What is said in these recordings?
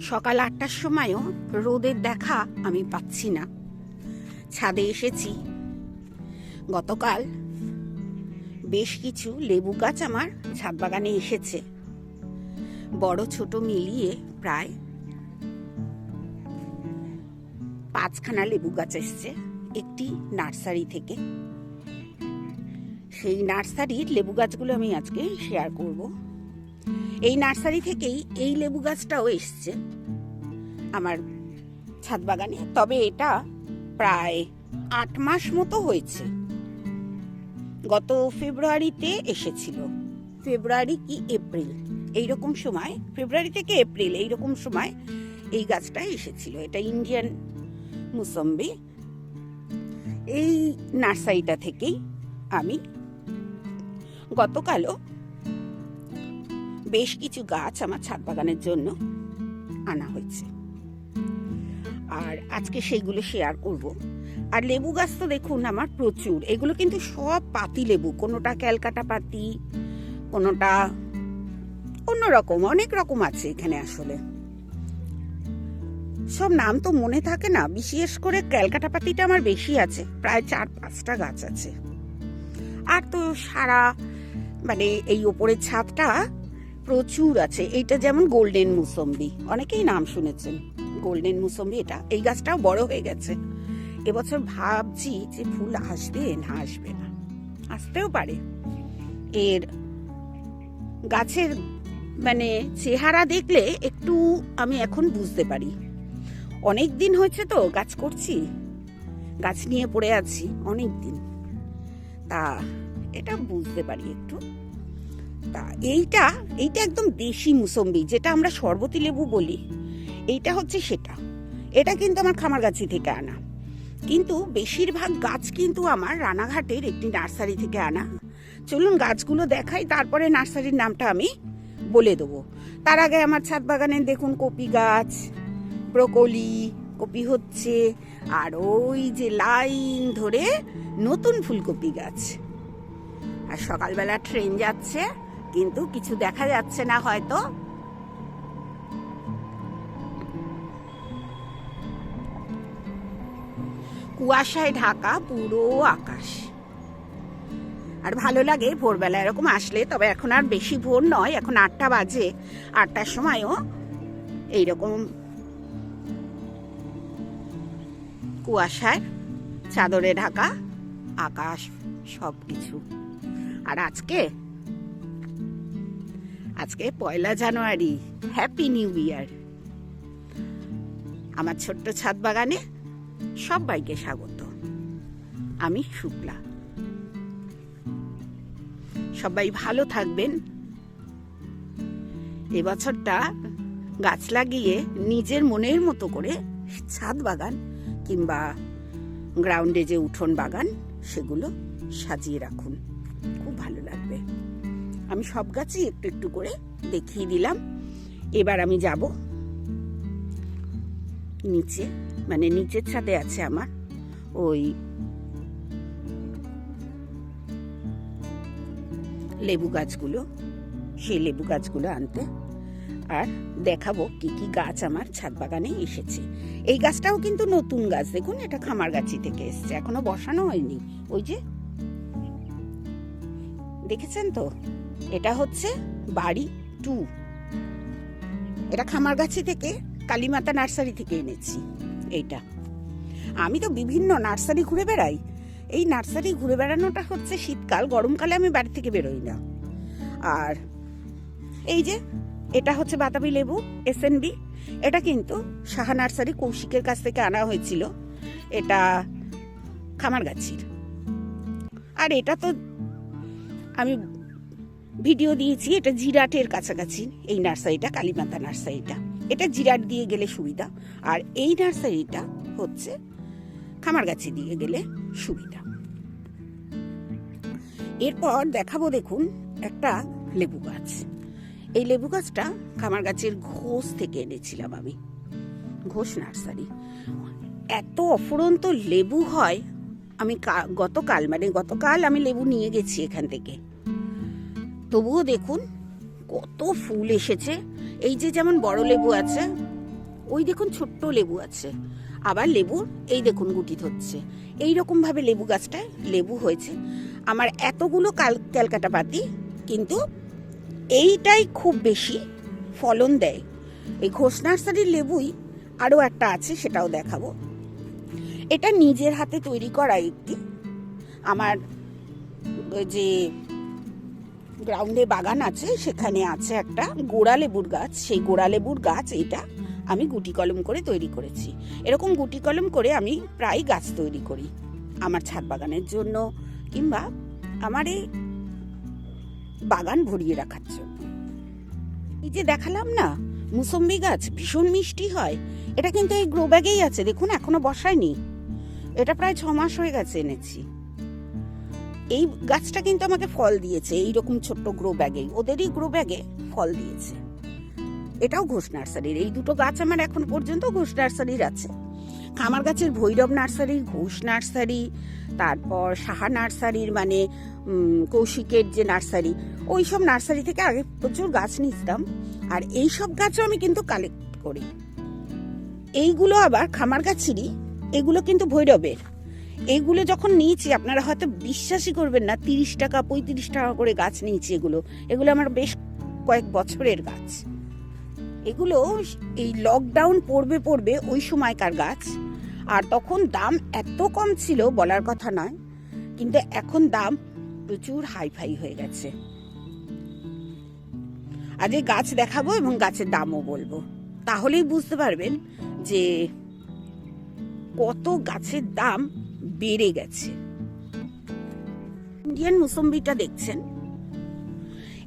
সকাল আটটার সময়ও রোদের দেখা আমি পাচ্ছি না। ছাদে এসেছি। গতকাল বেশ কিছু লেবু গাছ আমার ছাদ বাগানে এসেছে। বড়, ছোট মিলিয়ে প্রায় পাঁচখানা লেবু গাছ এসছে একটি নার্সারি থেকে। সেই নার্সারির লেবু গাছগুলো আমি আজকে শেয়ার করব। এই নার্সারি থেকেই এই লেবু গাছটাও এসছে। আমার ছাদ বাগানে। তবে এটা প্রায় আট মাস মতো হয়েছে। গত ফেব্রুয়ারিতে এসেছিল। ফেব্রুয়ারি কি এপ্রিল? এইরকম সময়, ফেব্রুয়ারি থেকে এপ্রিল, এইরকম সময় এই গাছটা এসেছিল। এটা ইন্ডিয়ান মুসম্বি। এই নার্সারিটা থেকেই আমি গতকালও বেশ কিছু গাছ আমার ছাদ বাগানের জন্য আনা হয়েছে। আর আজকে সেইগুলো শেয়ার করব। আর লেবু গাছ তো দেখুন আমার প্রচুর। এগুলো কিন্তু সব পাতি লেবু। কোনোটা ক্যালকাটা পাতি, কোনোটা অন্যরকম অনেক রকম আছে এখানে আসলে। সব নাম তো মনে থাকে না। বিশেষ করে ক্যালকাটা পাতিটা আমার বেশি আছে। প্রায় চার, পাঁচটা গাছ আছে। আর তো সারা মানে এই ওপরের ছাদটা প্রচুর আছে। এইটা যেমন গোল্ডেন মুসম্বি অনেকেই নাম শুনেছেন। গোল্ডেন মুসম্বি এটা, এই গাছটাও বড় হয়ে গেছে। এবছর ভাবছি যে ফুল আসবে না আসবে না, আসতেও পারে। এর গাছের মানে চেহারা দেখলে একটু আমি এখন বুঝতে পারি। অনেক দিন হয়েছে তো গাছ করছি, গাছ নিয়ে পড়ে আছি অনেক দিন। তা এটা বুঝতে পারি একটু। তা এইটা এইটা একদম দেশি মুসম্বি, যেটা আমরা শরবতি লেবু বলি। এইটা হচ্ছে সেটা। এটা কিন্তু আমার খামারগাছি থেকে আনা। কিন্তু বেশিরভাগ গাছ কিন্তু আমার রানাঘাটের একটি নার্সারি থেকে আনা। চলুন গাছগুলো দেখাই, তারপরে নার্সারির নামটা আমি বলে দেবো। তার আগে আমার ছাদ বাগানে দেখুন কপি গাছ, ব্রোকলি, কপি হচ্ছে, আর ওই যে লাইন ধরে নতুন ফুলকপি গাছ। আর সকালবেলা ট্রেন যাচ্ছে, কিন্তু কিছু দেখা যাচ্ছে না হয়তো। কুয়াশায় ঢাকা, পুরো আকাশ। আর ভালো লাগে ভোরবেলা এরকম আসলে, তবে এখন আর বেশি ভোর নয়, এখন আটটা বাজে। আটটার সময়ও এইরকম কুয়াশায়, চাদরে ঢাকা, আকাশ সব কিছু আর আজকে? আজকে পয়লা জানুয়ারি হ্যাপি নিউ ইয়ার আমার ছোট্ট ছাদ বাগানে সবাইকে স্বাগত। আমি শুক্লা। সবাই ভালো থাকবেন। এবছরটা গাছ লাগিয়ে নিজের মনের মতো করে ছাদ বাগান কিংবা গ্রাউন্ডে যে উঠোন বাগান, সেগুলো সাজিয়ে রাখুন। খুব ভালো লাগবে। আমি সব গাছই একটু একটু করে দেখিয়ে দিলাম। এবার আমি যাব নিচে মানে নিচের ছাদে আছে আমার, ওই লেবু গাছগুলো, সেই লেবু গাছগুলো আনতে। আর দেখাবো কি কি গাছ আমার ছাদ বাগানে এসেছে। এই গাছটাও কিন্তু নতুন গাছ, দেখুন এটা খামার গাছি থেকে এসছে, এখনও বসানো হয়নি। ওই যে, দেখেছেন তো? এটা হচ্ছে বাড়ি টু। এটা খামারগাছি থেকে কালীমাতা নার্সারি থেকে এনেছি, এইটা। আমি তো বিভিন্ন নার্সারি ঘুরে বেড়াই। এই নার্সারি ঘুরে বেড়ানোটা হচ্ছে শীতকাল, গরমকালে আমি বাড়ি থেকে বেরোই না। আর এই যে, এটা হচ্ছে বাতাবি লেবু এস এটা কিন্তু সাহা নার্সারি কৌশিকের কাছ থেকে আনা হয়েছিল। এটা খামারগাছির। আর এটা তো আমি ভিডিও দিয়েছি, এটা জিরাটের কাছাকাছি, এই নার্সারিটা, কালীমাতা নার্সারিটা। এটা জিরাট দিয়ে গেলে সুবিধা, আর এই নার্সারিটা হচ্ছে খামারগাছি দিয়ে গেলে সুবিধা। এরপর দেখাবো দেখুন একটা লেবু গাছ। এই লেবু গাছটা খামার গাছের ঘোষ থেকে এনেছিলাম আমি, ঘোষ নার্সারি। এত অফুরন্ত লেবু হয়, আমি গতকাল মানে গতকাল আমি লেবু নিয়ে গেছি এখান থেকে। তবুও দেখুন কত ফুল এসেছে এই যে যেমন বড় লেবু আছে, ওই দেখুন ছোট্ট লেবু আছে। আবার লেবুর এই দেখুন গুটি ধরছে। এই রকম ভাবে লেবু গাছটায় লেবু হয়েছে। আমার এতগুলো কাল, ক্যালকাটা পাতি কিন্তু এইটাই খুব বেশি ফলন দেয়। এই ঘোষ নার্সারির লেবুই আরও একটা আছে, সেটাও দেখাবো। এটা নিজের হাতে তৈরি করা একটি। আমার যে গ্রাউন্ডে বাগান আছে, সেখানে আছে একটা গোড়া লেবুর গাছ। সেই গোড়া লেবুর গাছ, এটা আমি গুটি কলম করে তৈরি করেছি। এরকম গুটি কলম করে আমি প্রায় গাছ তৈরি করি আমার ছাদ বাগানের জন্য কিংবা আমার এই বাগান ভরিয়ে রাখার জন্য। এই যে দেখালাম না, মুসম্বি গাছ ভীষণ মিষ্টি হয়। এটা কিন্তু এই গ্রো ব্যাগেই আছে, দেখুন এখনও বসায়নি। এটা প্রায় ছ মাস হয়ে গেছে এনেছি। এই গাছটা কিন্তু আমাকে ফল দিয়েছে, এই রকম ছোট্ট গ্রো ব্যাগে ওদেরই গ্রো ব্যাগে ফল দিয়েছে। এটাও ঘোষ নার্সারির, এই দুটো গাছ আমার এখন পর্যন্ত ঘোষ নার্সারির আছে। খামার গাছের ভৈরব নার্সারির ঘোষ নার্সারি, তারপর সাহা নার্সারির মানে কৌশিকের যে নার্সারি ওই সব নার্সারি থেকে আগে প্রচুর গাছ নিতাম, আর এই সব গাছও আমি কিন্তু কালেক্ট করি। এইগুলো আবার খামার গাছেরই, এগুলো কিন্তু ভৈরবের। এইগুলো যখন নিয়েছি, আপনারা হয়তো বিশ্বাসই করবেন না, তিরিশ টাকা, পঁয়ত্রিশ টাকা করে গাছ নিয়েছি এগুলো। এগুলো আমার বেশ কয়েক বছরের গাছ। এগুলো এই লকডাউন পড়বে পড়বে ওই সময়কার গাছ। আর তখন দাম এত কম ছিল, বলার কথা নয়, কিন্তু এখন দাম প্রচুর হাই ফাই হয়ে গেছে। আজ এই গাছ দেখাবো এবং গাছের দামও বলব। তাহলেই বুঝতে পারবেন যে কত গাছের দাম বেড়ে গেছে। ইন্ডিয়ান মুসম্বিটা দেখছেন?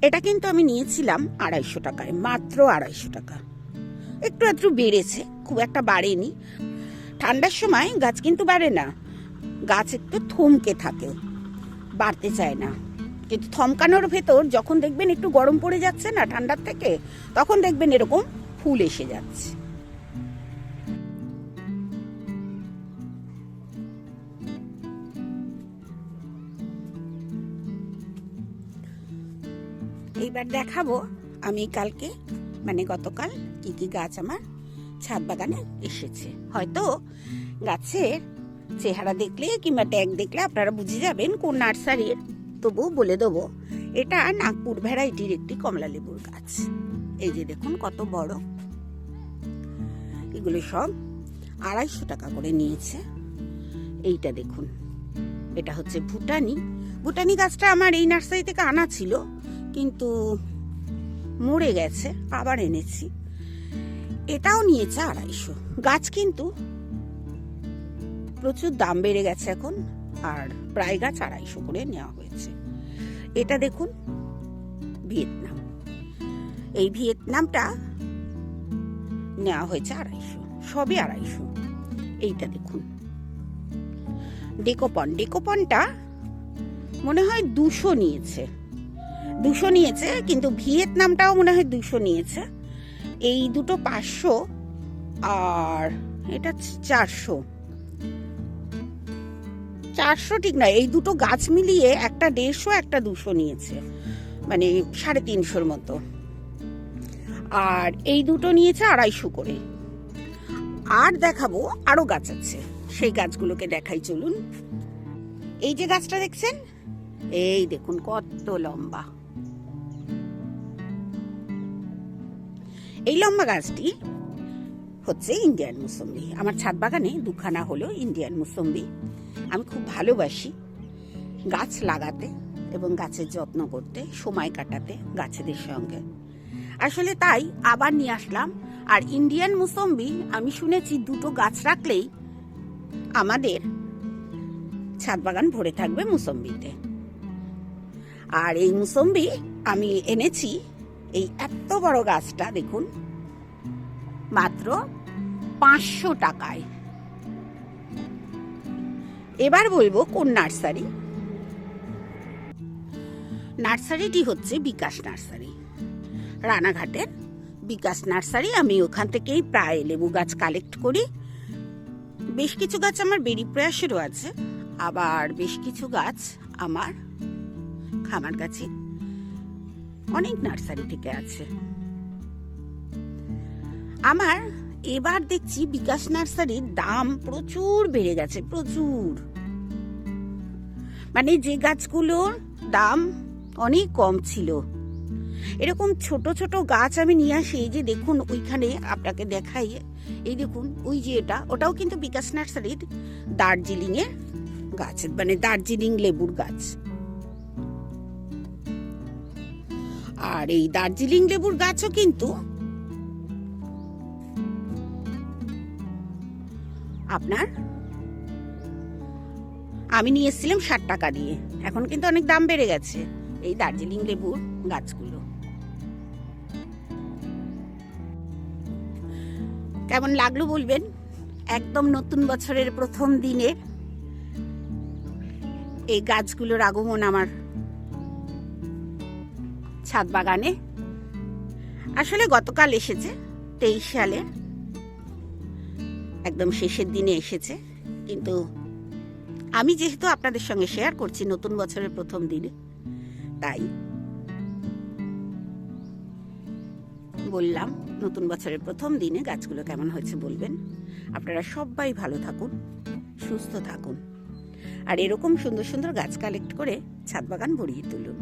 এটা কিন্তু আমি নিয়েছিলাম আড়াইশো টাকায়, মাত্র আড়াইশো টাকা। একটু একটু বেড়েছে, খুব একটা বাড়েনি। ঠান্ডার সময় গাছ কিন্তু বাড়ে না, গাছ একটু থমকে থাকে, বাড়তে চায় না। কিন্তু থমকানোর ভেতর যখন দেখবেন একটু গরম পড়ে যাচ্ছে না ঠান্ডার থেকে, তখন দেখবেন এরকম ফুল এসে যাচ্ছে। এইবার দেখাবো আমি কালকে মানে গতকাল কি কি গাছ আমার ছাদ বাগানে এসেছে। হয়তো গাছের চেহারা দেখলে কিংবা ট্যাগ দেখলে আপনারা বুঝে যাবেন কোন নার্সারির। তবু বলে দেবো, এটা নাগপুর ভ্যারাইটির একটি কমলা লেবুর গাছ। এই যে দেখুন কত বড়। এগুলো সব আড়াইশো টাকা করে নিয়েছে। এইটা দেখুন, এটা হচ্ছে ভুটানি। ভুটানি গাছটা আমার এই নার্সারি থেকে আনা ছিল। কিন্তু মরে গেছে, আবার এনেছি। এটাও নিয়েছে আড়াইশো। গাছ কিন্তু প্রচুর দাম বেড়ে গেছে এখন, আর প্রায় গাছ আড়াইশো করে নেওয়া হয়েছে। এটা দেখুন, ভিয়েতনাম। এই ভিয়েতনামটা নেওয়া হয়েছে আড়াইশো। সবই আড়াইশো। এইটা দেখুন। ডেকোপন। ডেকোপনটা মনে হয় দুশো নিয়েছে। দুশো নিয়েছে, কিন্তু ভিয়েতনামটাও মনে হয় দুশো নিয়েছে। এই দুটো পাঁচশো আর এটা চারশো। চারশো ঠিক নয়, এই দুটো গাছ মিলিয়ে একটা দেড়শো, একটা দুশো নিয়েছে। মানে সাড়ে তিনশোর মতো। আর এই দুটো নিয়েছে আড়াইশো করে। আর দেখাবো আরও গাছ আছে, সেই গাছগুলোকে দেখাই চলুন। এই যে গাছটা দেখছেন? এই দেখুন কত লম্বা। এই লম্বা গাছটি হচ্ছে ইন্ডিয়ান মুসম্বি। আমার ছাদ বাগানে দুখানা হলো ইন্ডিয়ান মুসম্বি। আমি খুব ভালোবাসি গাছ লাগাতে এবং গাছের যত্ন করতে, সময় কাটাতে গাছেদের সঙ্গে। আসলে তাই আবার নিয়ে আসলাম। আর ইন্ডিয়ান মুসম্বি আমি শুনেছি দুটো গাছ রাখলেই আমাদের ছাদ বাগান ভরে থাকবে মুসম্বিতে। আর এই মুসম্বি আমি এনেছি এই এত বড় গাছটা দেখুন, মাত্র পাঁচশো টাকায়। এবার বলব কোন নার্সারি? নার্সারিটি হচ্ছে বিকাশ নার্সারি। রানাঘাটের বিকাশ নার্সারি। আমি ওখান থেকেই প্রায় লেবু গাছ কালেক্ট করি। বেশ কিছু গাছ আমার বেরি প্রয়াসেরও আছে, আবার বেশ কিছু গাছ আমার খামার গাছে অনেক নার্সারি থেকে আছে। আমার এবার দেখছি বিকাশ নার্সারির দাম প্রচুর বেড়ে গেছে, প্রচুর। মানে যে গাছগুলোর দাম অনেক কম ছিল। এরকম ছোট ছোট গাছ আমি নিয়ে আসি, এই যে দেখুন ওইখানে আপনাকে দেখাই। এই দেখুন, ওই যে এটা, ওটাও কিন্তু বিকাশ নার্সারির দার্জিলিং এর গাছ মানে দার্জিলিং লেবুর গাছ। আর এই দার্জিলিং লেবুর গাছও কিন্তু। আপনার? আমি নিয়ে এসেছিলাম ষাট টাকা দিয়ে। এখন কিন্তু অনেক দাম বেড়ে গেছে এই দার্জিলিং লেবুর গাছগুলো। কেমন লাগল বলবেন? একদম নতুন বছরের প্রথম দিনে এই গাছগুলোর আগমন আমার ছাদ বাগানে। আসলে গতকাল এসেছে, তেইশ সালে। একদম শেষের দিনে এসেছে, কিন্তু আমি যেহেতু আপনাদের সঙ্গে শেয়ার করছি নতুন বছরের প্রথম দিনে, তাই বললাম নতুন বছরের প্রথম দিনে গাছগুলো কেমন হয়েছে বলবেন। আপনারা সবাই ভালো থাকুন, সুস্থ থাকুন। আর এরকম সুন্দর সুন্দর গাছ কালেক্ট করে ছাদ বাগান ভরিয়ে তুলুন।